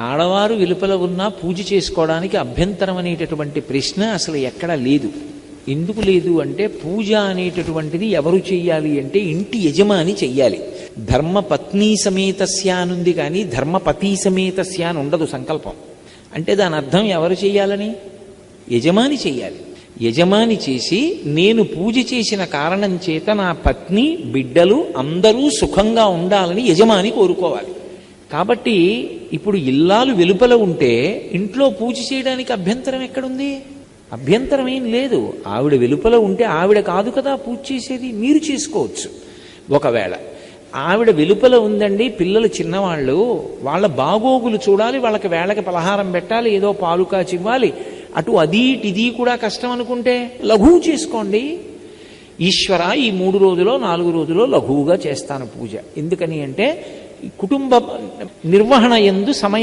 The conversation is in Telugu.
ఆడవారు వెలుపల ఉన్నా పూజ చేసుకోవడానికి అభ్యంతరం అనేటటువంటి ప్రశ్న అసలు ఎక్కడా లేదు. ఎందుకు లేదు అంటే పూజ అనేటటువంటిది ఎవరు చెయ్యాలి అంటే ఇంటి యజమాని చెయ్యాలి. ధర్మపత్ని సమేతస్యానుంది సమేతస్య అనుంది కానీ ధర్మపతి సమేతస్య అని ఉండదు సంకల్పం. అంటే దాని అర్థం ఎవరు చెయ్యాలని? యజమాని చెయ్యాలి. యజమాని చేసి నేను పూజ చేసిన కారణం చేత నా పత్ని బిడ్డలు అందరూ సుఖంగా ఉండాలని యజమాని కోరుకోవాలి. కాబట్టి ఇప్పుడు ఇల్లాలు వెలుపల ఉంటే ఇంట్లో పూజ చేయడానికి అభ్యంతరం ఎక్కడుంది? అభ్యంతరం ఏం లేదు. ఆవిడ వెలుపల ఉంటే ఆవిడ కాదు కదా పూజ చేసేది. మీరు చేసుకోవచ్చు. ఒకవేళ ఆవిడ వెలుపల ఉందండి పిల్లలు చిన్నవాళ్ళు వాళ్ళ బాగోగులు చూడాలి వాళ్ళకి వేళకి పలహారం పెట్టాలి ఏదో పాలు కాచి ఇవ్వాలి. అటు అది ఇటు ఇది కూడా కష్టం అనుకుంటే లఘువు చేసుకోండి. ఈశ్వర ఈ మూడు రోజులో నాలుగు రోజులో లఘువుగా చేస్తాను పూజ. ఎందుకని అంటే కుటుంబ నిర్వహణ ఎందు సమయం